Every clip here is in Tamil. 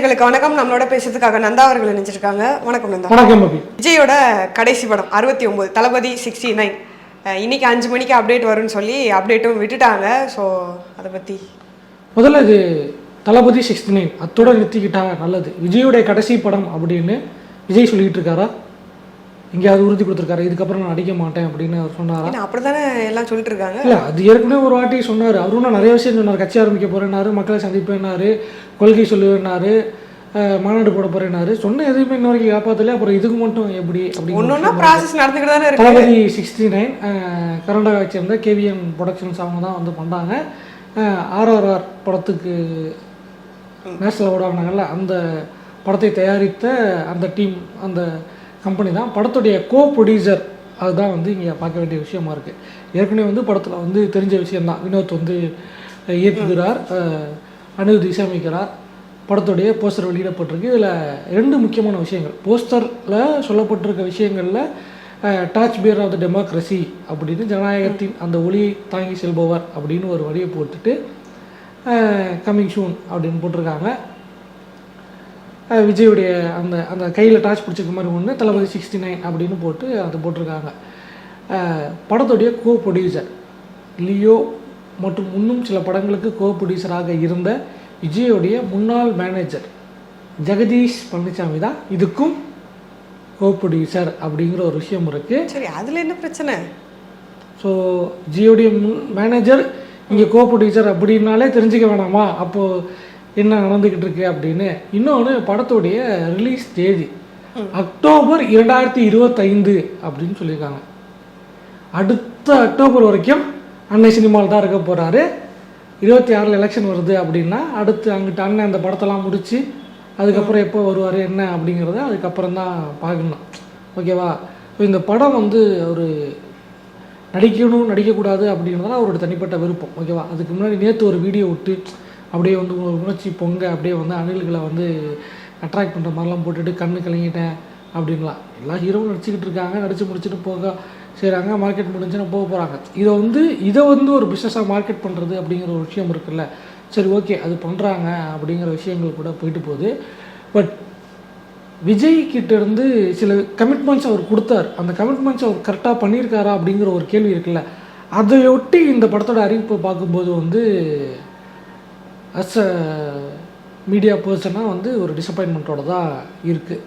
நேயர்களுக்கு வணக்கம். நம்மளோட பேசுறதுக்காக நந்தா அவர்கள் நினைச்சிருக்காங்க வணக்கம் நந்தா. வணக்கம் விஜயோட கடைசி படம் அறுபத்தி ஒன்பது தளபதி சிக்ஸ்டி நைன் இன்னைக்கு அஞ்சு மணிக்கு அப்டேட் வரும்னு சொல்லி அப்டேட்டும் விட்டுட்டாங்க. ஸோ அதை பத்தி. முதல்ல இது தளபதி சிக்ஸ்டி நைன் அத்தோட நிறுத்திக்கிட்டா நல்லது. விஜயோடைய கடைசி படம் அப்படின்னு விஜய் சொல்லிட்டு இருக்காரா? எங்கேயாவது உறுதி கொடுத்துருக்காரு? இதுக்கப்புறம் நான் நடிக்க மாட்டேன் அப்படின்னு அவர் சொன்னாரா? ஏன்னா அப்படிதானே எல்லாம் சொல்லிட்டு இருக்காங்க. இல்லை அது ஏற்கனவே ஒரு வாட்டி சொன்னார். அவரும் நிறைய விஷயம் சொன்னார். கட்சி ஆரம்பிக்க போறேன்னாரு மக்களை சந்திப்பேன்னாரு. கொள்கை சொல்லுவேன்னாரு அஹ், மாநாடு போட போறேன்னாரு சொன்ன எதுவுமே இன்ன வரைக்கும் அப்புறம் இதுக்கு மட்டும் எப்படி அப்படின்னு ப்ராசஸ் நடந்துக்கிட்டு தானே இருக்கு. தளபதி சிக்ஸ்டி நைன் கர்நாடகாவை சேர்ந்த கேவிஎம் ப்ரொடக்ஷன்ஸ் அவங்க தான் வந்து பண்ணாங்க. ஆர்ஆர்ஆர் படத்துக்கு நேஷனல் அவார்டு வாங்கினாங்கல்ல அந்த படத்தை தயாரித்த அந்த டீம் அந்த கம்பெனி தான். படத்துடைய கோ ப்ரொடியூசர் அதுதான் வந்து இங்கே பார்க்க வேண்டிய விஷயமா இருக்குது ஏற்கனவே வந்து படத்தில் வந்து தெரிஞ்ச விஷயம்தான். வினோத் வந்து இயக்குகிறார் அனிருத் இசையமைக்கிறார். படத்துடைய போஸ்டர் வெளியிடப்பட்டிருக்கு. இதில் ரெண்டு முக்கியமான விஷயங்கள். போஸ்டரில் சொல்லப்பட்டிருக்க விஷயங்களில் torch bearer of the democracy அப்படின்னு ஜனநாயகத்தின் அந்த ஒளியை தாங்கி செல்பவர் அப்படின்னு ஒரு வழியை போட்டுட்டு கம்மிங் ஷூன் அப்படின்னு போட்டிருக்காங்க. விஜயுடைய அந்த அந்த கையில் டார்ச் பிடிச்சிருக்க மாதிரி ஒன்று தளபதி சிக்ஸ்டி நைன் அப்படின்னு போட்டு அது போட்டிருக்காங்க. படத்துடைய கோ ப்ரொடியூசர் லியோ மற்றும் இன்னும் சில படங்களுக்கு கோ ப்ரொடியூசராக இருந்த விஜயோடைய முன்னாள் மேனேஜர் ஜெகதீஷ் பழனிசாமி தான் இதுக்கும் கோ ப்ரொடியூசர் அப்படிங்கிற ஒரு விஷயம் இருக்குது சரி அதுல என்ன பிரச்சனை? ஸோ ஜியோடைய மேனேஜர் இங்கே கோ ப்ரொடியூசர் அப்படின்னாலே தெரிஞ்சுக்க வேணாமா? அப்போது என்ன நடந்துக்கிட்டு இருக்கு அப்படின்னு. இன்னொன்று படத்துடைய ரிலீஸ் தேதி அக்டோபர் இரண்டாயிரத்தி இருபத்தைந்து அப்படின்னு சொல்லியிருக்காங்க. அடுத்த அக்டோபர் வரைக்கும் அன்னை சினிமாவில் தான் இருக்க போகிறாரு இருபத்தி ஆறில் எலெக்ஷன் வருது அப்படின்னா அடுத்து அங்கிட்ட அண்ணன் அந்த படத்தெல்லாம் முடித்து அதுக்கப்புறம் எப்போ வருவார் என்ன அப்படிங்கிறத அதுக்கப்புறம் தான் பார்க்கணும். ஓகேவா? இப்போ இந்த படம் வந்து ஒரு நடிக்கணும் நடிக்கக்கூடாது அப்படிங்கிறதுலாம் அவரோட தனிப்பட்ட விருப்பம். ஓகேவா? அதுக்கு முன்னாடி நேற்று ஒரு வீடியோ விட்டு அப்படியே வந்து உணர்ச்சி பொங்க அப்படியே வந்து அணில்களை வந்து அட்ராக்ட் பண்ணுற மாதிரிலாம் போட்டுட்டு கண்ணு கலங்கிட்டேன் அப்படின்லாம் எல்லா ஹீரோவும் நடிச்சுக்கிட்டு இருக்காங்க நடித்து முடிச்சுட்டு போக செய்கிறாங்க மார்க்கெட் முடிஞ்சுன்னு போக போகிறாங்க இதை வந்து இதை வந்து ஒரு பிஸ்னஸாக மார்க்கெட் பண்ணுறது அப்படிங்கிற ஒரு விஷயம் இருக்குல்ல. சரி ஓகே அது பண்ணுறாங்க அப்படிங்கிற விஷயங்கள் கூட போயிட்டு போகுது. பட் விஜய் இருந்து சில கமிட்மெண்ட்ஸ் அவர் கொடுத்தார். அந்த கமிட்மெண்ட்ஸ் அவர் கரெக்டாக பண்ணியிருக்காரா அப்படிங்கிற ஒரு கேள்வி இருக்குல்ல. அதையொட்டி இந்த படத்தோட அறிவிப்பை பார்க்கும்போது வந்து அஸ் அ மீடியா பர்சனாக வந்து ஒரு டிசப்பாயின்மெண்ட்டோட தான் இருக்குது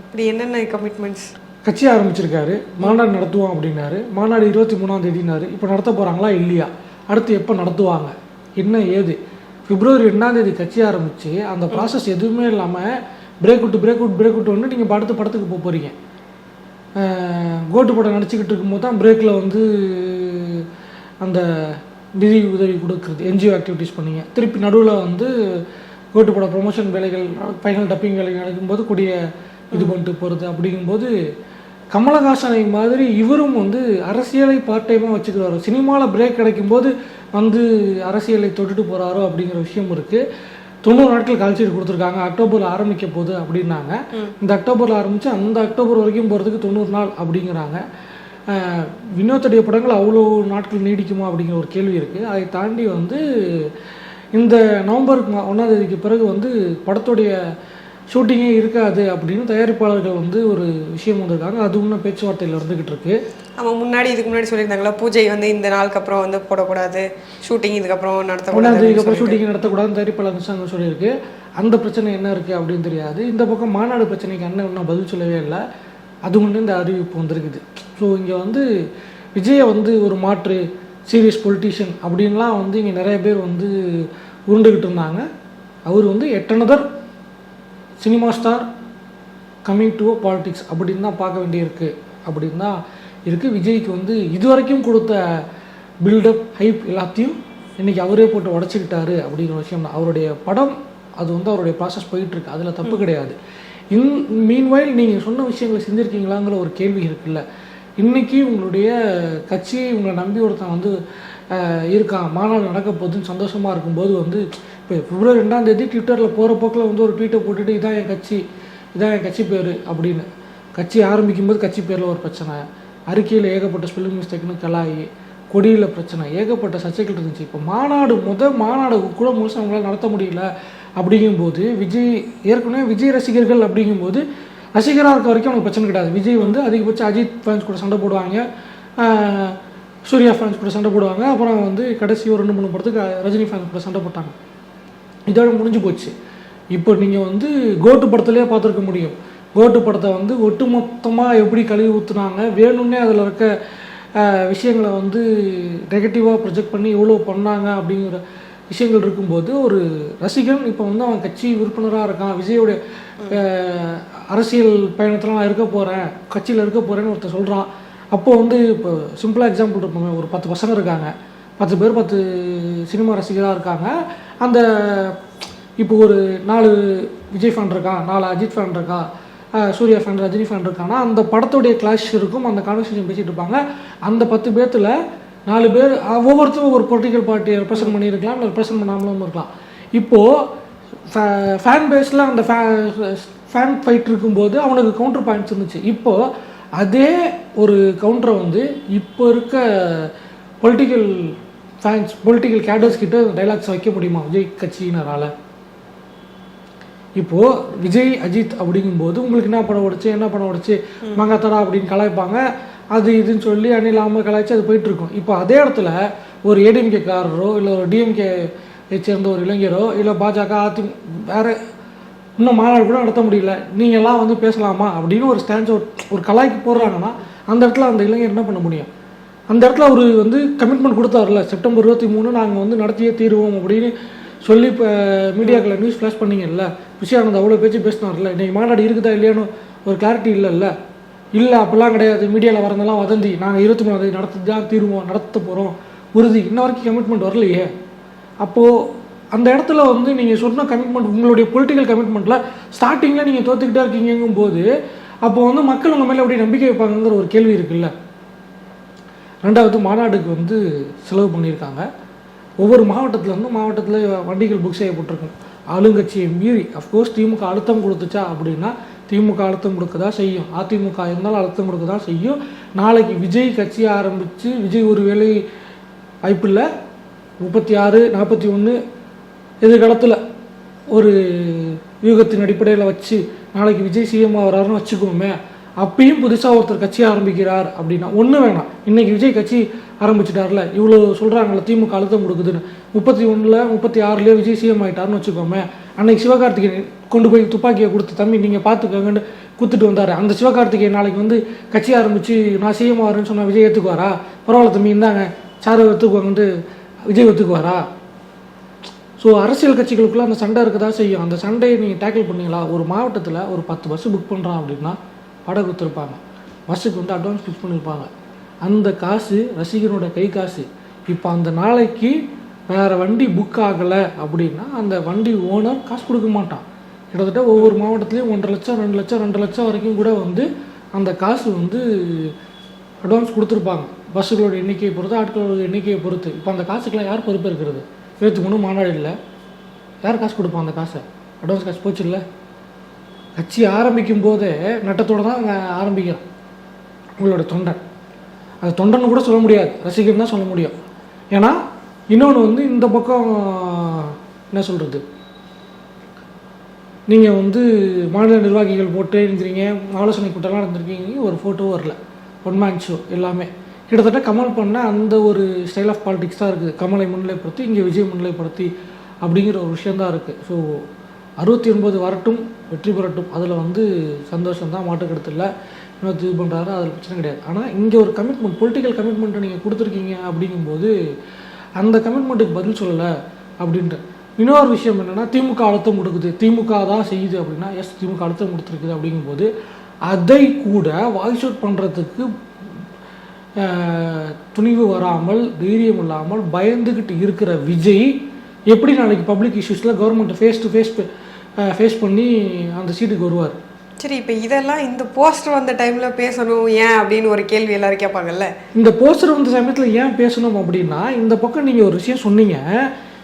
அப்படி என்னென்ன கமிட்மெண்ட்ஸ் கட்சி ஆரம்பிச்சிருக்காரு. மாநாடு நடத்துவோம் அப்படின்னாரு. மாநாடு இருபத்தி மூணாம் தேதினாரு இப்போ நடத்த போகிறாங்களா இல்லையா? அடுத்து எப்போ நடத்துவாங்க? என்ன ஏது? பிப்ரவரி ரெண்டாம் தேதி கட்சி ஆரம்பித்து அந்த ப்ராசஸ் எதுவுமே இல்லாமல் பிரேக் விட்டு பிரேக் விட்டு பிரேக் விட்டு வந்து நீங்கள் படத்து படத்துக்கு போக போகிறீங்க கோட்டு படம் நடிச்சுக்கிட்டு இருக்கும்போது தான் பிரேக்கில் வந்து அந்த நிதி உதவி கொடுக்குறது என்ஜிஓ ஆக்டிவிட்டீஸ் பண்ணீங்க. திருப்பி நடுவில் வந்து கோட்டு பட ப்ரொமோஷன் வேலைகள் ஃபைனல் டப்பிங் வேலைகள் நடக்கும்போது கூடிய இது பண்ணிட்டு போகிறது அப்படிங்கும்போது கமலஹாசனை மாதிரி இவரும் வந்து அரசியலை பார்ட் டைமாக வச்சுக்கிறாரு. சினிமாவில் பிரேக் கிடைக்கும்போது வந்து அரசியலை தொட்டுட்டு போகிறாரோ அப்படிங்கிற விஷயம் இருக்குது தொண்ணூறு நாட்கள் கால்ஷீட் கொடுத்துருக்காங்க. அக்டோபரில் ஆரம்பிக்க போகுது அப்படின்னாங்க. இந்த அக்டோபரில் ஆரம்பித்து அந்த அக்டோபர் வரைக்கும் போகிறதுக்கு தொண்ணூறு நாள் அப்படிங்கிறாங்க. வினோத்துடைய படங்கள் அவ்வளோ நாட்கள் நீடிக்குமா அப்படிங்கிற ஒரு கேள்வி இருக்குது அதை தாண்டி வந்து இந்த நவம்பர் மா- ஒண்ணாம் தேதிக்கு பிறகு வந்து படத்துடைய ஷூட்டிங்கே இருக்காது அப்படின்னு தயாரிப்பாளர்கள் வந்து ஒரு விஷயம் வந்திருக்காங்க. அது இன்னும் பேச்சுவார்த்தையில் இருந்துக்கிட்டு இருக்கு. ஆமாம் முன்னாடி இதுக்கு முன்னாடி சொல்லியிருந்தாங்களா பூஜை வந்து இந்த நாளுக்கு அப்புறம் வந்து போடக்கூடாது ஷூட்டிங் இதுக்கப்புறம் ஒன்றாம் நடத்தக்கூடாது தேதிக்கு அப்புறம் ஷூட்டிங் நடத்தக்கூடாதுன்னு தயாரிப்பாளர் அரசாங்கம் சொல்லியிருக்கு. அந்த பிரச்சனை என்ன இருக்குது அப்படின்னு தெரியாது. இந்த பக்கம் மாநாடு பிரச்சனைக்கு அண்ணன் இன்னும் பதில் சொல்லவே இல்லை. அது ஒன்று இந்த அறிவிப்பு வந்திருக்குது. ஸோ இங்கே வந்து விஜயை வந்து ஒரு மாற்று சீரியஸ் பொலிட்டீஷியன் அப்படின்லாம் வந்து இங்கே நிறைய பேர் வந்து உருண்டுக்கிட்டு இருந்தாங்க. அவர் வந்து yet another cinema star coming to politics அப்படின்னு தான் பார்க்க வேண்டியிருக்கு. அப்படின்னு தான் இருக்குது விஜய்க்கு வந்து இதுவரைக்கும் கொடுத்த பில்டப் ஹைப் எல்லாத்தையும் இன்றைக்கி அவரே போட்டு உடச்சிக்கிட்டாரு அப்படிங்கிற விஷயம். அவருடைய படம் அது வந்து அவருடைய ப்ராசஸ் போயிட்டுருக்கு. அதில் தப்பு கிடையாது. இன் மீன்வைல் நீங்கள் சொன்ன விஷயங்களை செஞ்சுருக்கீங்களாங்கிற ஒரு கேள்வி இருக்குல்ல. இன்றைக்கி உங்களுடைய கட்சி உங்களை நம்பி ஒருத்தன் வந்து இருக்கான். மாநாடு நடக்க போகுதுன்னு சந்தோஷமாக இருக்கும்போது வந்து இப்போ பிப்ரவரி ரெண்டாம் தேதி ட்விட்டரில் போகிற போக்கில் வந்து ஒரு ட்வீட்டை போட்டுட்டு இதான் என் கட்சி இதான் என் கட்சி பேர் அப்படின்னு. கட்சி ஆரம்பிக்கும் போது கட்சி பேரில் ஒரு பிரச்சனை. அறிக்கையில் ஏகப்பட்ட ஸ்பெல்லிங் மிஸ்டேக்னு கலாயி கொடியில் பிரச்சனை. ஏகப்பட்ட சர்ச்சைகள் இருந்துச்சு. இப்போ மாநாடு முத மாநாடு கூட முழுசாக அவங்களால நடத்த முடியல. அப்படிங்கும்போது விஜய் ஏற்கனவே விஜய் ரசிகர்கள் அப்படிங்கும்போது ரசிகராக இருக்க வரைக்கும் அவனுக்கு பிரச்சனை கிடையாது. விஜய் வந்து அதிகபட்சம் அஜித் ஃபேன்ஸ் கூட சண்டை போடுவாங்க. சூர்யா ஃபேன்ஸ் கூட சண்டை போடுவாங்க. அப்புறம் வந்து கடைசி ஒரு ரெண்டு மூணு படத்துக்கு ரஜினி ஃபேன்ஸ் கூட சண்டை போட்டாங்க. இதோட முடிஞ்சு போச்சு. இப்போ நீங்கள் வந்து கோட்டு படத்துலேயே பார்த்துருக்க முடியும். கோட்டு படத்தை வந்து ஒட்டுமொத்தமாக எப்படி கழுவி ஊற்றுனாங்க வேணும்னே அதில் இருக்க விஷயங்களை வந்து நெகட்டிவாக ப்ரொஜெக்ட் பண்ணி இவ்வளோ பண்ணாங்க அப்படிங்கிற விஷயங்கள் இருக்கும்போது ஒரு ரசிகன் இப்போ வந்து அவன் கட்சி உறுப்பினராக இருக்கான். விஜயோடைய அரசியல் பயணத்தில் நான் இருக்க போகிறேன் கட்சியில் இருக்க போகிறேன்னு ஒருத்தர் சொல்கிறான் அப்போது வந்து இப்போ சிம்பிளாக எக்ஸாம்பிள் இருப்போமே ஒரு பத்து பசங்க இருக்காங்க. பத்து பேர் பத்து சினிமா ரசிகராக இருக்காங்க. அந்த இப்போ ஒரு நாலு விஜய் ஃபேன் இருக்கா நாலு அஜித் ஃபேன் இருக்கா சூர்யா ஃபேன் ரஜினி ஃபேன் இருக்கான்னா அந்த படத்துடைய கிளாஷ் இருக்கும் அந்த கான்வர்சேஷன் பேசிகிட்டு இருப்பாங்க. அந்த பத்து பேர்த்தில் நாலு பேர் ஒவ்வொருத்தரும் ஒரு பொலிட்டிக்கல் பார்ட்டியை ரெப்ரசென்ட் பண்ணியிருக்கலாம் இல்லை ரெப்ரசென்ட் பண்ணாமலும் இருக்கலாம். இப்போது ஃபேன் பேஸில் அந்த ஃபேன் ஃபைட் இருக்கும்போது அவனுக்கு கவுண்டர் பாயிண்ட்ஸ் இருந்துச்சு. இப்போது அதே ஒரு கவுண்டரை வந்து இப்போ இருக்க பொலிட்டிக்கல் ஃபேன்ஸ் பொலிட்டிக்கல் கேடர்ஸ் கிட்ட டைலாக்ஸ் வைக்க முடியுமா? விஜய் கட்சியினரால். இப்போ விஜய் அஜித் அப்படிங்கும்போது உங்களுக்கு என்ன படம் உடைச்சு என்ன படம் உடைச்சு மங்காத்தரா அப்படின்னு கலாய்ப்பாங்க. அது இதுன்னு சொல்லி அணிலாமல் கலாய்ச்சி அது போயிட்டு இருக்கும் இப்போ அதே இடத்துல ஒரு ஏடிஎம்கே காரரோ இல்லை ஒரு டிஎம்கே சேர்ந்த ஒரு இளைஞரோ இல்லை பாஜக அதி வேற இன்னும் மாநாடு கூட நடத்த முடியல. நீங்கள்லாம் வந்து பேசலாமா? அப்படின்னு ஒரு ஸ்டான்ஸ் ஒரு ஒரு கலாய்க்கு போடுறாங்கன்னா அந்த இடத்துல அந்த இளைஞர் என்ன பண்ண முடியும்? அந்த இடத்துல அவர் வந்து கமிட்மெண்ட் கொடுத்தாருல. செப்டம்பர் இருபத்தி மூணு நாங்கள் வந்து நடத்தியே தீருவோம் அப்படின்னு சொல்லி இப்போ மீடியாக்களை நியூஸ் ஃப்ளாஷ் பண்ணிங்கல்ல. விஷயானந்த் அவ்வளோ பேச்சு பேசினார்ல. இன்றைக்கி மாநாடு இருக்குதா இல்லையான்னு ஒரு கிளாரிட்டி இல்லைல்ல. இல்லை அப்படிலாம் கிடையாது. மீடியாவில் வரதெல்லாம் வதந்தி. நாங்கள் இருபத்தி மூணாவது தேதி நடத்தி தான் தீருவோம் நடத்த போகிறோம் உறுதி. இன்ன வரைக்கும் கமிட்மெண்ட் வரலையே. அப்போது அந்த இடத்துல வந்து நீங்கள் சொன்ன கமிட்மெண்ட் உங்களுடைய பொலிட்டிக்கல் கமிட்மெண்ட்டில் ஸ்டார்டிங்கில் நீங்கள் தோற்றுக்கிட்டே இருக்கீங்கும் போது அப்போ வந்து மக்கள் உங்கள் மேலே எப்படி நம்பிக்கை வைப்பாங்கங்கிற ஒரு கேள்வி இருக்குல்ல. ரெண்டாவது மாநாடுக்கு வந்து செலவு பண்ணியிருக்காங்க. ஒவ்வொரு மாவட்டத்தில் வந்து மாவட்டத்தில் வண்டிகள் புக் செய்யப்பட்டிருக்கும். ஆளுங்கட்சியை மீறி அஃப்கோர்ஸ் திமுக அழுத்தம் கொடுத்துச்சா அப்படின்னா திமுக அழுத்தம் கொடுக்க தான் செய்யும். அதிமுக இருந்தாலும் அழுத்தம் கொடுக்க தான் செய்யும். நாளைக்கு விஜய் கட்சி ஆரம்பித்து விஜய் ஒரு வேலை வாய்ப்பில்லை முப்பத்தி ஆறு நாற்பத்தி ஒன்று எதிர்காலத்தில் ஒரு யூகத்தின் அடிப்படையில் வச்சு நாளைக்கு விஜய் சிஎம் வராருன்னு வச்சுக்கோமே. அப்பயும் புதுசாக ஒருத்தர் கட்சி ஆரம்பிக்கிறார் அப்படின்னா ஒன்று வேணாம். இன்னைக்கு விஜய் கட்சி ஆரம்பிச்சிட்டார்ல இவ்வளோ சொல்கிறாங்களே திமுக அழுத்தம் கொடுக்குதுன்னு. முப்பத்தி ஒன்றில் முப்பத்தி ஆறுலேயே விஜய் சிஎம் ஆகிட்டார்னு வச்சுக்கோமே அன்னைக்கு சிவகார்த்திகேயன் கொண்டு போய் துப்பாக்கியை கொடுத்து தம்பி நீங்கள் பார்த்துக்கோங்கன்னு கொடுத்துட்டு வந்தார். அந்த சிவகார்த்திகேயன் நாளைக்கு வந்து கட்சி ஆரம்பித்து நான் சிஎம் ஆகிறேன்னு சொன்னால் விஜய் ஏற்றுக்குவாரா பரவாயில்ல தம்பி இருந்தாங்க சாரை ஒத்துக்குவாங்கன்ட்டு விஜய் ஒத்துக்குவாரா? ஸோ அரசியல் கட்சிகளுக்குள்ளே அந்த சண்டை இருக்கதா செய்யும். அந்த சண்டையை நீங்கள் டேக்கிள் பண்ணீங்களா? ஒரு மாவட்டத்தில் ஒரு பத்து பஸ்ஸு புக் பண்ணுறான் அப்படின்னா வாடகை கொடுத்துருப்பாங்க. பஸ்ஸுக்கு வந்து அட்வான்ஸ் ஃபிக்ஸ் பண்ணியிருப்பாங்க அந்த காசு ரசிகனோட கை காசு. இப்போ அந்த நாளைக்கு வேறு வண்டி புக் ஆகலை அப்படின்னா அந்த வண்டி ஓனர் காசு கொடுக்க மாட்டான். கிட்டத்தட்ட ஒவ்வொரு மாவட்டத்துலேயும் ஒன்றரை லட்சம் ரெண்டு லட்சம் ரெண்டு லட்சம் வரைக்கும் கூட வந்து அந்த காசு வந்து அட்வான்ஸ் கொடுத்துருப்பாங்க. பஸ்ஸுகளோட எண்ணிக்கையை பொறுத்து ஆட்களோட எண்ணிக்கையை பொறுத்து. இப்போ அந்த காசுக்கெல்லாம் யார் பொறுப்பு இருக்கிறது இருபத்தி மூணு மாநாடு இல்லை. யார் காசு கொடுப்பான் அந்த காசை? அட்வான்ஸ் காசு போச்சு இல்லை கட்சி ஆரம்பிக்கும் போதே நட்டத்தோடு தான் அங்கே ஆரம்பிக்கிறோம் உங்களோட தொண்டன். அது தொண்டன் கூட சொல்ல முடியாது. ரசிகன் தான் சொல்ல முடியும். ஏன்னா இன்னொன்று வந்து இந்த பக்கம் என்ன சொல்கிறது நீங்கள் வந்து மாநில நிர்வாகிகள் போட்டு இருக்கிறீங்க ஆலோசனை கூட்டம்லாம் நடந்திருக்கீங்க ஒரு ஃபோட்டோ வரல. ஒன் மேன் ஷோ எல்லாமே. கிட்டத்தட்ட கமல் பண்ண அந்த ஒரு ஸ்டைல் ஆஃப் பாலிடிக்ஸ் தான் இருக்குது. கமலை முன்னிலைப்படுத்தி இங்கே விஜய் முன்னிலைப்படுத்தி அப்படிங்கிற ஒரு விஷயந்தான் இருக்குது ஸோ அறுபத்தி ஒன்பது வரட்டும் வெற்றி பெறட்டும். அதில் வந்து சந்தோஷம் தான் மாட்டுக்கடுத்து இல்லை இன்னொரு இது பண்ணுறாரு அதில் பிரச்சனை கிடையாது. ஆனால் இங்கே ஒரு கமிட்மெண்ட் பொலிட்டிக்கல் கமிட்மெண்ட்டை நீங்கள் கொடுத்துருக்கீங்க அப்படிங்கும்போது அந்த கமிட்மெண்ட்டுக்கு பதில் சொல்லலை அப்படின்ட்டு இன்னொரு விஷயம் என்னென்னா திமுக அழுத்தம் கொடுக்குது. திமுக தான் செய்யுது அப்படின்னா எஸ் திமுக அழுத்தம் கொடுத்துருக்குது அப்படிங்கும்போது அதை கூட வாய்ஸ் அவுட் பண்ணுறதுக்கு துணிவு வராமல் தைரியம் இல்லாமல் பயந்துக்கிட்டு இருக்கிற விஜய் எப்படி நாளைக்கு பப்ளிக் இஷ்யூஸில் கவர்மெண்ட்டை ஃபேஸ் டு ஃபேஸ் ஃபேஸ் பண்ணி அந்த சீட்டுக்கு வருவார். சரி இப்போ இதெல்லாம் இந்த போஸ்டர் வந்த டைமில் பேசணும் ஏன் அப்படின்னு ஒரு கேள்வி எல்லாரும் கேட்பாங்கல்ல? இந்த போஸ்டர் வந்த சமயத்தில் ஏன் பேசணும் அப்படின்னா இந்த பக்கம் நீங்கள் ஒரு விஷயம் சொன்னீங்க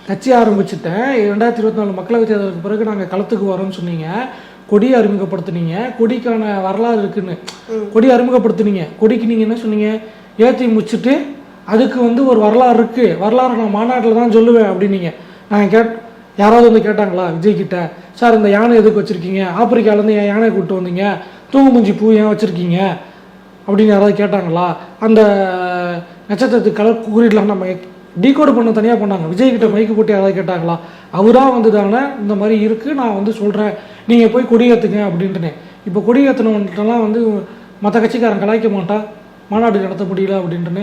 கட்சி ஆரம்பிச்சுட்டேன் ரெண்டாயிரத்தி இருபத்தி நாலு மக்களவைத் தேர்தலுக்கு பிறகு நாங்கள் களத்துக்கு வரோம்னு சொன்னீங்க கொடி அறிமுகப்படுத்துனீங்க கொடிக்கான வரலாறு இருக்குன்னு கொடி அறிமுகப்படுத்துனீங்க கொடிக்கு நீங்கள் என்ன சொன்னீங்க? ஏற்றி முடிச்சுட்டு அதுக்கு வந்து ஒரு வரலாறு இருக்குது வரலாறு நான் மாநாட்டில் தான் சொல்லுவேன் அப்படின்னீங்க. நாங்கள் கேட் யாராவது வந்து கேட்டாங்களா விஜய் கிட்ட சார் இந்த யானை எதுக்கு வச்சுருக்கீங்க? ஆப்பிரிக்காலேருந்து ஏன் யானை கூப்பிட்டு வந்தீங்க? தூங்குமுஞ்சி பூ ஏன் வச்சுருக்கீங்க? அப்படின்னு யாராவது கேட்டாங்களா அந்த நட்சத்திரத்துக்கு கலர் குறியீடெலாம் நம்ம டீகோடு பண்ண தனியாக பண்ணாங்க விஜய் கிட்ட மைக்கு போட்டு யாராவது கேட்டாங்களா அவராக வந்து தானே இந்த மாதிரி இருக்குது நான் வந்து சொல்கிறேன் நீங்கள் போய் கொடியேற்றுங்க அப்படின்ட்டுனே இப்போ கொடியேற்றினவன்ட்டெல்லாம் வந்து மற்ற கட்சிக்காரன் கலாய்க்க மாட்டா மாநாடு நடத்த முடியல அப்படின்ட்டுன்னு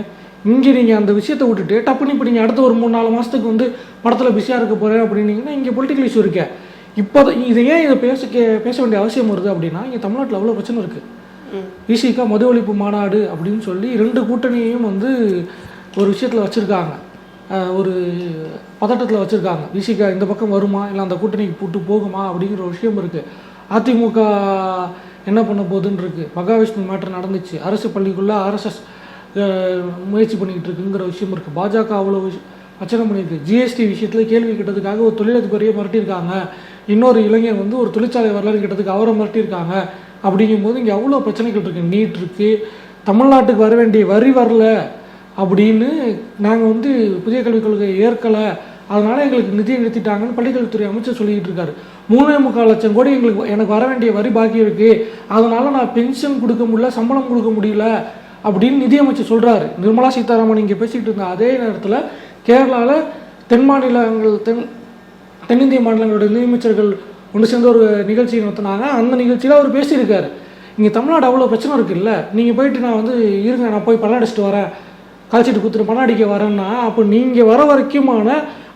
இங்கே நீங்கள் அந்த விஷயத்தை விட்டுட்டு டப்புன்னு இப்போ நீங்கள் அடுத்த ஒரு மூணு நாலு மாதத்துக்கு வந்து படத்தில் பிஸியாக இருக்க போகிறேன் அப்படின்னீங்கன்னா இங்கே பொலிட்டிக்கல் இஷ்யூ இருக்கே. இப்போ இதை ஏன் இதை பேச பேச வேண்டிய அவசியம் வருது அப்படின்னா இங்கே தமிழ்நாட்டில் அவ்வளோ பிரச்சனை இருக்குது விசிகா மது ஒழிப்பு மாநாடு அப்படின்னு சொல்லி ரெண்டு கூட்டணியையும் வந்து ஒரு விஷயத்தில் வச்சுருக்காங்க. ஒரு பதட்டத்தில் வச்சுருக்காங்க. விசிகா இந்த பக்கம் வருமா? இல்லை அந்த கூட்டணிக்கு போட்டு போகுமா? அப்படிங்கிற ஒரு விஷயம் இருக்குது அதிமுக என்ன பண்ண போகுதுன்னு இருக்குது மகாவிஷ்ணு மேட்டர் நடந்துச்சு. அரசு பள்ளிக்குள்ளே ஆர்எஸ்எஸ் முயற்சி பண்ணிக்கிட்டு இருக்குங்கிற விஷயம் இருக்குது பாஜக அவ்வளோ விஷயம் பிரச்சனை பண்ணியிருக்கு. ஜிஎஸ்டி விஷயத்தில் கேள்வி கேட்டதுக்காக ஒரு தொழிலதிபரையே மிரட்டியிருக்காங்க. இன்னொரு இளைஞர் வந்து ஒரு தொழிற்சாலை வரலாறு கேட்டதுக்கு அவரை மிரட்டியிருக்காங்க. அப்படிங்கும்போது இங்கே அவ்வளோ பிரச்சனைகள் இருக்குது நீட் இருக்குது தமிழ்நாட்டுக்கு வர வேண்டிய வரி வரல அப்படின்னு நாங்கள் வந்து புதிய கல்விக் கொள்கை ஏற்கலை. அதனால் எங்களுக்கு நிதியை நிறுத்திட்டாங்கன்னு பள்ளிக்கல்வித்துறை அமைச்சர் சொல்லிக்கிட்டு இருக்காரு. மூணே முக்கால் லட்சம் கோடி எங்களுக்கு எனக்கு வர வேண்டிய வரி பாக்கி இருக்குது அதனால் நான் பென்ஷன் கொடுக்க முடியல சம்பளம் கொடுக்க முடியல. அப்படின்னு நிதியமைச்சர் சொல்கிறாரு நிர்மலா சீதாராமன் இங்கே பேசிக்கிட்டு இருந்த அதே நேரத்தில் கேரளாவில் தென் மாநிலங்கள் தென் தென்னிந்திய மாநிலங்களோட நிதியமைச்சர்கள் ஒன்று சேர்ந்த ஒரு நிகழ்ச்சி நடத்தினாங்க. அந்த நிகழ்ச்சியில் அவர் பேசியிருக்காரு. இங்கே தமிழ்நாடு அவ்வளோ பிரச்சனை இருக்குல்ல? நீங்கள் போயிட்டு நான் வந்து இருங்க நான் போய் பணம் அடிச்சிட்டு வரேன். கழிச்சிட்டு கொடுத்துட்டு பணம் அடிக்க வரேன்னா அப்போ நீங்கள் வர வரைக்குமான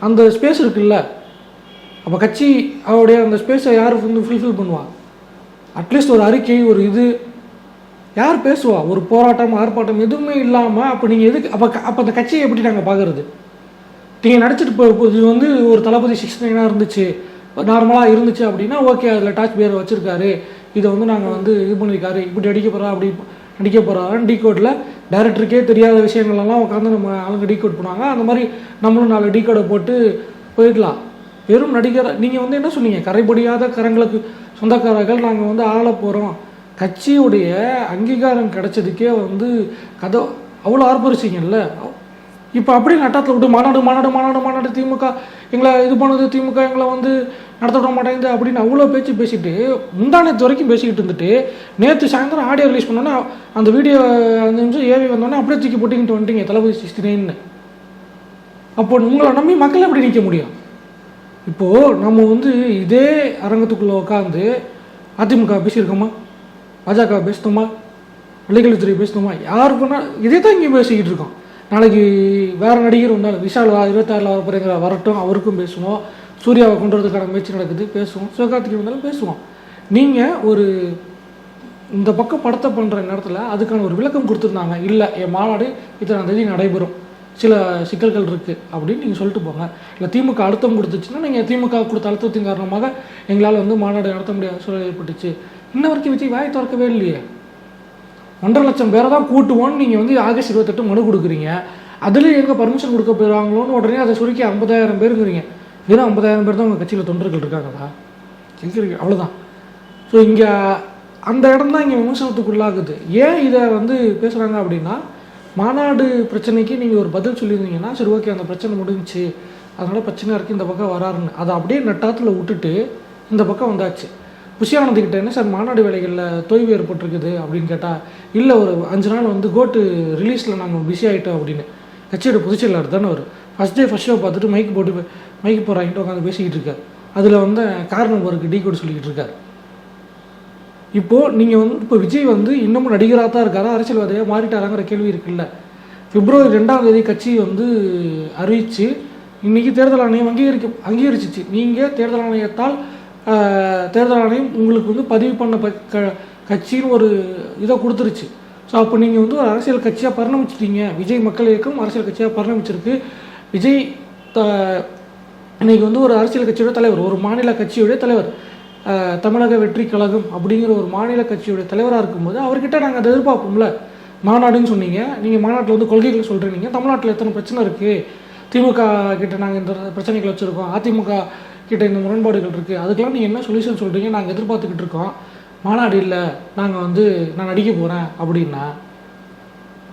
அந்த ஸ்பேஸ் இருக்குல்ல? அப்போ கட்சி அவருடைய அந்த ஸ்பேஸை யார் வந்து ஃபுல்ஃபில் பண்ணுவாள் அட்லீஸ்ட் ஒரு அறிக்கை ஒரு இது யார் பேசுவா? ஒரு போராட்டம் ஆர்ப்பாட்டம் எதுவுமே இல்லாமல் அப்போ நீங்கள் எதுக்கு அப்போ அப்போ அந்த கட்சியை எப்படி நாங்கள் பார்க்குறது நீங்கள் நடிச்சிட்டு போ இது வந்து ஒரு தளபதி சிக்ஸ் நைனாக இருந்துச்சு நார்மலாக இருந்துச்சு அப்படின்னா ஓகே அதில் டாச் பேர் வச்சுருக்காரு. இதை வந்து நாங்கள் வந்து இது பண்ணியிருக்காரு இப்படி அடிக்க போகிறா அப்படி நடிக்க போகிறாரு டீ கோட்டில் டேரக்டருக்கே தெரியாத விஷயங்கள்லாம் உட்காந்து நம்ம ஆளுங்க டீ கோட் பண்ணுவாங்க அந்த மாதிரி நம்மளும் நாலு டீ கோடை போட்டு போயிடலாம். வெறும் நடிகர் நீங்கள் வந்து என்ன சொன்னீங்க? கரைபடியாத கரங்களுக்கு சொந்தக்காரர்கள் நாங்கள் வந்து ஆள போகிறோம் கட்சியுடைய அங்கீகாரம் கிடைச்சதுக்கே வந்து கதை அவ்வளோ ஆர்ப்பரிச்சிங்கல்ல? இப்போ அப்படியே நட்டத்தில் விட்டு மாநாடு மாநாடு மாநாடு மாநாடு திமுக எங்களை இது பண்ணுது திமுக எங்களை வந்து நடத்த விட மாட்டேங்குது அப்படின்னு அவ்வளோ பேச்சு பேசிட்டு முந்தானத்து வரைக்கும் பேசிக்கிட்டு இருந்துட்டு நேற்று சாயந்தரம் ஆடியோ ரிலீஸ் பண்ணோன்னே அந்த வீடியோ அந்த நிமிஷம் ஏவி வந்தோடனே அப்படியே தூக்கி போட்டுக்கிட்டு வந்துட்டீங்க தளபதி சிக்ஸ்டி நைன்னு அப்போ உங்களை நம்பி மக்கள் எப்படி நிற்க முடியும்? இப்போது நம்ம வந்து இதே அரங்கத்துக்குள்ளே உட்காந்து அதிமுக பேசியிருக்கோமா? பாஜக பேசணுமா பள்ளிக்கல்வித்துறை பேசணுமா யார் பண்ணால் இதே தான் இங்கே பேசிக்கிட்டு இருக்கோம் நாளைக்கு வேறு நடிகர் வந்தாலும் விஷால் இருபத்தாறில் வர வரட்டும் அவருக்கும் பேசுவோம் சூர்யாவை கொண்டு வரதுக்கான முயற்சி நடக்குது பேசுவோம். சிவகார்த்திகை வந்தாலும் பேசுவோம். நீங்கள் ஒரு இந்த பக்கம் படத்தை பண்ணுற நேரத்தில் அதுக்கான ஒரு விளக்கம் கொடுத்துருந்தாங்க. இல்லை என் மாநாடு இத்தனை தேதி நடைபெறும். சில சிக்கல்கள் இருக்குது அப்படின்னு நீங்கள் சொல்லிட்டு போங்க. இல்லை திமுக அழுத்தம் கொடுத்துச்சுன்னா நீங்கள் திமுக கொடுத்த அழுத்தத்தின் காரணமாக எங்களால் வந்து மாநாடு நடத்த முடியாத சூழல் ஏற்பட்டுச்சு. இன்ன வரைக்கும் விஜய் வாய் திறக்கவே இல்லையே. ஒன்றரை லட்சம் பேரை தான் கூட்டுவோன்னு நீங்கள் வந்து ஆகஸ்ட் இருபத்தெட்டு மனு கொடுக்குறீங்க. அதில் எங்கே பர்மிஷன் கொடுக்க போயிடுவாங்களோன்னு உடனே அதை சுருக்கி ஐம்பதாயிரம் பேருங்கிறீங்க. வெறும் ஐம்பதாயிரம் பேர் தான் உங்கள் கட்சியில் தொண்டர்கள் இருக்காங்களா? இருக்கிறீங்க அவ்வளோதான் ஸோ இங்கே அந்த இடம் தான் இங்கே விமர்சனத்துக்குள்ளாகுது. ஏன் இதை வந்து பேசுகிறாங்க அப்படின்னா மாநாடு பிரச்சனைக்கு நீங்கள் ஒரு பதில் சொல்லியிருந்தீங்கன்னா சரி ஓகே அந்த பிரச்சனை முடிஞ்சுச்சு. அதனால் பிரச்சனையாக இருக்குது இந்த பக்கம் வராருன்னு. அதை அப்படியே நட்டாத்தில் விட்டுட்டு இந்த பக்கம் வந்தாச்சு. புஷியானந்த் என்ன சார் மாநாடு வேலைகளில் தொய்வு ஏற்பட்டிருக்குது அப்படின்னு கேட்டால் இல்லை ஒரு அஞ்சு நாள் வந்து கோட்டு ரிலீஸில் நாங்கள் பிஸி ஆகிட்டோம் அப்படின்னு. கட்சியோட பொதுச் செயலாளர் தானே அவர். ஃபஸ்ட் டே ஃபஸ்ட் ஷோ பார்த்துட்டு மைக் போட்டு மைக் போகிறாங்கிட்டு உட்காந்து பேசிக்கிட்டு இருக்கார். அதில் வந்து காரணம் அவருக்கு டீ கோட் சொல்லிக்கிட்டு இருக்காரு. இப்போது நீங்கள் வந்து இப்போ விஜய் வந்து இன்னமும் நடிகராக தான் இருக்காரா? அரசியல்வாதியாக மாறிட்டாராங்கிற கேள்வி இருக்குல்ல. பிப்ரவரி ரெண்டாம் தேதி கட்சி வந்து அறிவித்து இன்றைக்கி தேர்தல் ஆணையம் அங்கீகரிக்க அங்கீகரிச்சிச்சு. நீங்கள் தேர்தல் ஆணையத்தால் தேர்தல் ஆணையம் உங்களுக்கு வந்து பதிவு பண்ண க கட்சின்னு ஒரு இதை கொடுத்துருச்சு. ஸோ அப்போ நீங்கள் வந்து ஒரு அரசியல் கட்சியாக பரிணமிச்சிட்டீங்க. விஜய் மக்கள் இயக்கம் அரசியல் கட்சியாக பரிணமிச்சிருக்கு. விஜய் த இன்றைக்கி வந்து ஒரு அரசியல் கட்சியோட தலைவர் ஒரு மாநில கட்சியுடைய தலைவர் தமிழக வெற்றி கழகம் அப்படிங்கிற ஒரு மாநில கட்சியுடைய தலைவராக இருக்கும்போது அவர்கிட்ட நாங்கள் அதை எதிர்பார்ப்போம்ல. மாநாடுன்னு சொன்னீங்க. நீங்கள் மாநாட்டில் வந்து கொள்கைகள் சொல்கிறீங்க தமிழ்நாட்டில் எத்தனை பிரச்சனை இருக்குது திமுக கிட்ட நாங்கள் இந்த பிரச்சனைகள் வச்சுருக்கோம். அதிமுக கிட்ட இந்த முரண்பாடுகள் இருக்குது அதுக்கெல்லாம் நீங்கள் என்ன சொல்யூஷன் சொல்கிறீங்க நாங்கள் எதிர்பார்த்துக்கிட்டு இருக்கோம். மாநாடு இல்லை. நாங்கள் வந்து நான் நடிக்க போகிறேன் அப்படின்னா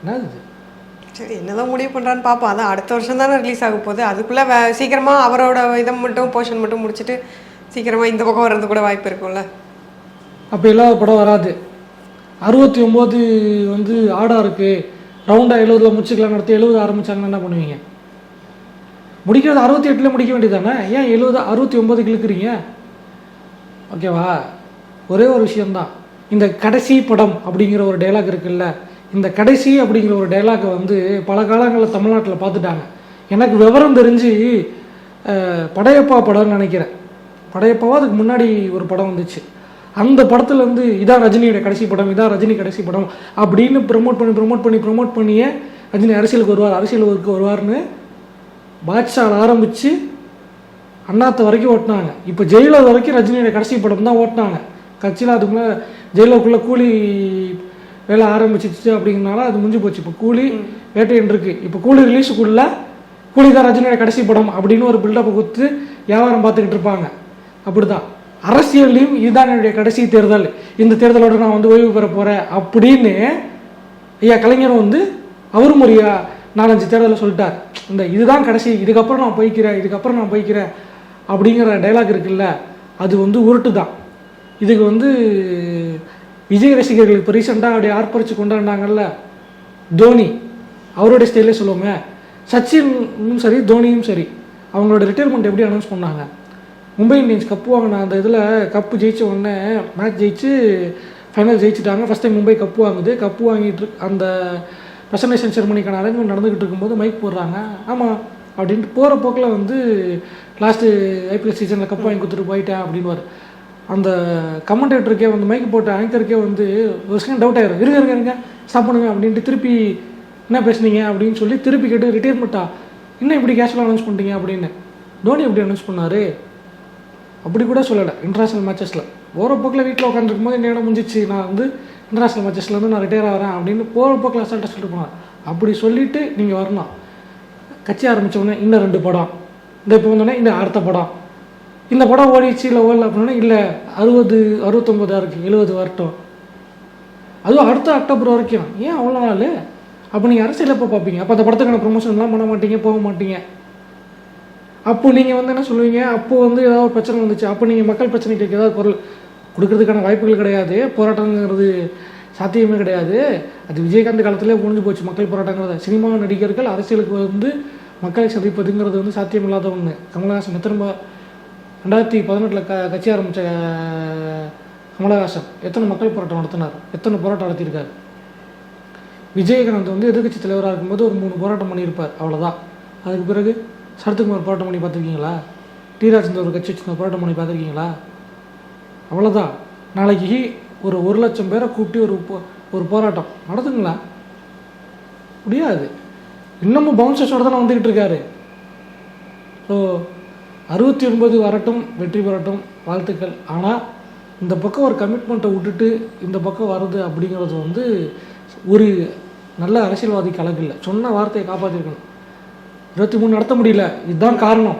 என்னது இது? சரி என்னதான் முடிவு பண்ணுறான்னு பார்ப்போம். அதான் அடுத்த வருஷம் தானே ரிலீஸ் ஆக போகுது. அதுக்குள்ளே சீக்கிரமாக அவரோட இதை மட்டும் போர்ஷன் மட்டும் முடிச்சுட்டு சீக்கிரமாக இந்த பக்கம் வர்றது கூட வாய்ப்பு இருக்கும்ல. அப்போ இல்லாத படம் வராது. அறுபத்தி ஒம்பது வந்து ஆடாக இருக்குது ரவுண்டாக எழுபதுல முடிச்சுக்கலாம் நடத்தி எழுபது ஆரம்பிச்சாங்கன்னா என்ன பண்ணுவீங்க? முடிக்கிறது அறுபத்தி எட்டில் முடிக்க வேண்டியதானே ஏன் எழுபது அறுபத்தி ஒம்பதுக்கு இழுக்கிறீங்க ஓகேவா ஒரே ஒரு விஷயந்தான் இந்த கடைசி படம் அப்படிங்கிற ஒரு டைலாக் இருக்குல்ல இந்த கடைசி அப்படிங்கிற ஒரு டைலாக்கை வந்து பல காலங்களில் தமிழ்நாட்டில் பார்த்துட்டாங்க. எனக்கு விவரம் தெரிஞ்சு படையப்பா படம்னு நினைக்கிறேன். படையப்பாவா? அதுக்கு முன்னாடி ஒரு படம் வந்துச்சு. அந்த படத்துல இருந்து இதான் ரஜினியோட கடைசி படம் இதான் ரஜினி கடைசி படம் அப்படின்னு ப்ரமோட் பண்ணி ப்ரமோட் பண்ணி ப்ரமோட் பண்ணியே ரஜினி அரசியலுக்கு வருவார் அரசியலுக்கு வருவார்னு பாட்ஷால் ஆரம்பித்து அண்ணாத்த வரைக்கும் ஓட்டினாங்க. இப்போ ஜெயிலர் வரைக்கும் ரஜினியோட கடைசி படம் தான் ஓட்டினாங்க. கட்சியில் அதுக்கு மேலே ஜெயிலருக்குள்ளே கூலி வேலை ஆரம்பிச்சிச்சு அப்படிங்கிறனால அது முடிஞ்சு போச்சு. இப்போ கூலி வேட்டையன் இருக்கு. இப்போ கூலி ரிலீஸுக்குள்ள கூலி தான் ரஜினியோட கடைசி படம் அப்படின்னு ஒரு பில்டப்பை கொடுத்து வியாபாரம் பார்த்துக்கிட்டு இருப்பாங்க. அப்படிதான். அரசியல்லையும் இதுதான் என்னுடைய கடைசி தேர்தல். இந்த தேர்தலோட நான் வந்து ஓய்வு பெற போகிறேன் அப்படின்னு ஐயா கலைஞர் வந்து அவரும் ஒரு நாலஞ்சு தேர்தலில் சொல்லிட்டார். இந்த இதுதான் கடைசி இதுக்கப்புறம் நான் போய்க்கிறேன் இதுக்கப்புறம் நான் போய்க்கிறேன் அப்படிங்கிற டைலாக் இருக்குல்ல அது வந்து உருட்டு தான் இதுக்கு வந்து விஜய் ரசிகர்கள் இப்போ ரீசெண்டாக அப்படியே ஆர்ப்பரித்து கொண்டாடினாங்கல்ல தோனி. அவருடைய ஸ்டைலே சொல்லுவோமே சச்சினும் சரி தோனியும் சரி அவங்களோட ரிட்டையர்மெண்ட் எப்படி அனௌன்ஸ் பண்ணாங்க? மும்பை இந்தியன்ஸ் கப்பு வாங்கின அந்த இதில் கப்பு ஜெயிச்ச உடனே மேட்ச் ஜெயிச்சு ஃபைனல் ஜெயிச்சிட்டாங்க. ஃபஸ்ட் டைம் மும்பை கப்பு வாங்குது. கப்பு வாங்கிட்டு அந்த ப்ரெசன்டேஷன் செரமனிக்கான அரேஞ்ச்மெண்ட் நடந்துக்கிட்டு இருக்கும்போது மைக் போடுறாங்க. ஆமாம் அப்படின்ட்டு போகிற போக்கில் வந்து லாஸ்ட்டு ஐபிஎல் சீசனில் கப் வாங்கி கொடுத்துட்டு போயிட்டேன் அப்படின்னு அந்த கமெண்டேட்டருக்கே வந்து மைக் போட்ட ஆங்கருக்கே வந்து ஒரு செகண்ட் டவுட் ஆயிரும். இருங்க இருங்க இருங்க ஸ்டாப் பண்ணுங்க அப்படின்ட்டு திருப்பி என்ன பேசுனீங்க அப்படின்னு சொல்லி திருப்பி கேட்டு ரிட்டையர்மெண்ட்டா இன்னும் இப்படி கேஷுவலாக அனௌன்ஸ் பண்ணிட்டீங்க அப்படின்னு? தோனி எப்படி அனௌன்ஸ் பண்ணாரு? அப்படி கூட சொல்லலை. இன்டர்நேஷனல் மேட்சஸில் போகிற போக்கில் வீட்டில் உட்காந்துருக்கும் போது இடம் முடிஞ்சிச்சு நான் வந்து இன்டர்நேஷ்னல் மேட்சஸ்லேருந்து நான் ரிட்டையர் ஆகிறேன் அப்படின்னு போக போக்கில் அசால்ட்டாக சொல்லிட்டு போனார் அப்படி சொல்லிட்டு நீங்கள் வரணும் கட்சி ஆரம்பிச்ச உடனே இன்னும் ரெண்டு படம். இந்த இப்போ வந்தோடனே இன்னும் அடுத்த படம். இந்த படம் ஓடிச்சு இல்லை ஓடல அப்படின்னா இல்லை அறுபது அறுபத்தொம்பதாக இருக்குது எழுபது வரட்டும். அதுவும் அடுத்த அக்டோபர் வரைக்கும். ஏன் அவ்வளோ நாள்? அப்போ நீங்கள் அரசியல் எப்போ பார்ப்பீங்க. அப்போ அந்த படத்துக்கான ப்ரொமோஷன்லாம் பண்ண மாட்டீங்க போக மாட்டீங்க. அப்போ நீங்கள் வந்து என்ன சொல்லுவீங்க? அப்போ வந்து ஏதாவது ஒரு பிரச்சனை வந்துச்சு. அப்போ நீங்கள் மக்கள் பிரச்சனைக்கு ஏதாவது பொருள் கொடுக்கறதுக்கான வாய்ப்புகள் கிடையாது. போராட்டங்கிறது சாத்தியமே கிடையாது. அது விஜயகாந்த் காலத்திலே முடிஞ்சு போச்சு மக்கள் போராட்டங்கிறது. சினிமா நடிகர்கள் அரசியலுக்கு வந்து மக்களை சந்திப்பதுங்கிறது வந்து சாத்தியமில்லாத ஒன்று கமலஹாசன் திரும்ப ரெண்டாயிரத்தி பதினெட்டில் க கட்சி ஆரம்பித்த கமலஹாசன் எத்தனை மக்கள் போராட்டம் நடத்தினார்? எத்தனை போராட்டம் நடத்தியிருக்காரு? விஜயகாந்த் வந்து எதிர்கட்சி தலைவராக இருக்கும்போது ஒரு மூணு போராட்டம் பண்ணியிருப்பார். அவ்வளோதான் அதுக்கு பிறகு சரத்குமார் போராட்டம் பண்ணி பார்த்துருக்கீங்களா? டி ராஜேந்தர் ஒரு கட்சி வச்சு போராட்டம் பண்ணி பார்த்துருக்கீங்களா? அவ்வளோதான் நாளைக்கு ஒரு ஒரு லட்சம் பேரை கூப்பிட்டு ஒரு போ- ஒரு போராட்டம். நடத்துங்களா முடியாது. இன்னமும் பவுன்சர்ஸோட தான் வந்துக்கிட்டு இருக்காரு. ஸோ அறுபத்தி ஒன்பது வரட்டும் வெற்றி பெறட்டும் வாழ்த்துக்கள். ஆனால் இந்த பக்கம் ஒரு கமிட்மெண்ட்டை விட்டுட்டு இந்த பக்கம் வருது அப்படிங்கிறது வந்து ஒரு நல்ல அரசியல்வாதிக்கு அழகு இல்லை சொன்ன வார்த்தையை காப்பாற்றிருக்கணும் இருபத்தி மூணு நடத்த முடியல. இதுதான் காரணம்.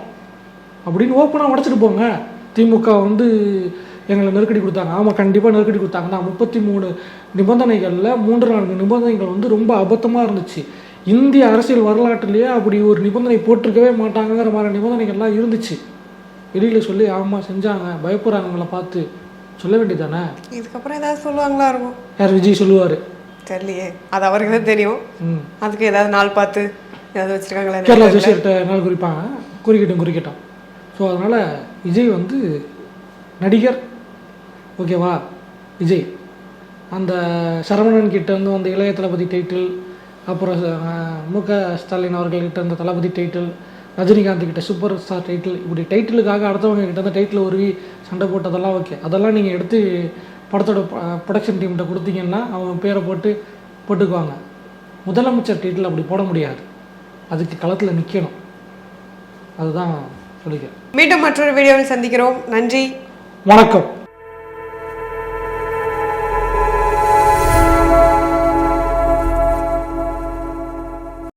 அப்படின்னு ஓப்பனாக உடச்சிட்டு போங்க. திமுக வந்து எங்களை நெருக்கடி கொடுத்தாங்க. ஆமாம் கண்டிப்பாக நெருக்கடி கொடுத்தாங்க. தான் முப்பத்தி மூணு நிபந்தனைகளில் மூன்று நான்கு நிபந்தனைகள் வந்து ரொம்ப அபத்தமாக இருந்துச்சு. இந்திய அரசியல் வரலாற்றிலேயே அப்படி ஒரு நிபந்தனை போட்டிருக்கவே மாட்டாங்கங்கிற மாதிரி நிபந்தனைகள்லாம் இருந்துச்சு. வெளியில் சொல்லி ஆமாம் செஞ்சாங்க. பயப்படுறாங்க எங்களை பார்த்து சொல்ல வேண்டியதானே இதுக்கப்புறம் ஏதாவது சொல்லுவாங்களா இருக்கும். யார் விஜய் சொல்லுவார்? தெரியலையே. அது அவருக்கு தான் தெரியும். அதுக்கு ஏதாவது நாள் பார்த்து ஏதாவது வச்சிருக்காங்களா கேரளா. ஜோசியர்கிட்ட நாள் குறிப்பாங்க. குறிக்கட்டும் குறிக்கட்டும். ஸோ அதனால் விஜய் வந்து நடிகர். ஓகேவா? விஜய் அந்த சரவணன் கிட்ட இருந்து வந்த இளைய தளபதி டைட்டில் அப்புறம் மு க ஸ்டாலின் அவர்கள்கிட்ட இருந்த தளபதி டைட்டில் ரஜினிகாந்த் கிட்ட சூப்பர் ஸ்டார் டைட்டில் இப்படி டைட்டிலுக்காக அடுத்தவங்க கிட்ட இருந்த டைட்டில் உருவி சண்டை போட்டதெல்லாம் ஓகே அதெல்லாம் நீங்கள் எடுத்து படத்தோட ப்ரொடக்ஷன் டீம்கிட்ட கொடுத்தீங்கன்னா அவங்க பேரை போட்டு போட்டுக்குவாங்க. முதலமைச்சர் டைட்டில் அப்படி போட முடியாது. அதுக்கு களத்தில் நிற்கணும் அதுதான் சொல்லிக்கிறேன். மீண்டும் மற்றொரு வீடியோவில் சந்திக்கிறோம். நன்றி. வணக்கம்.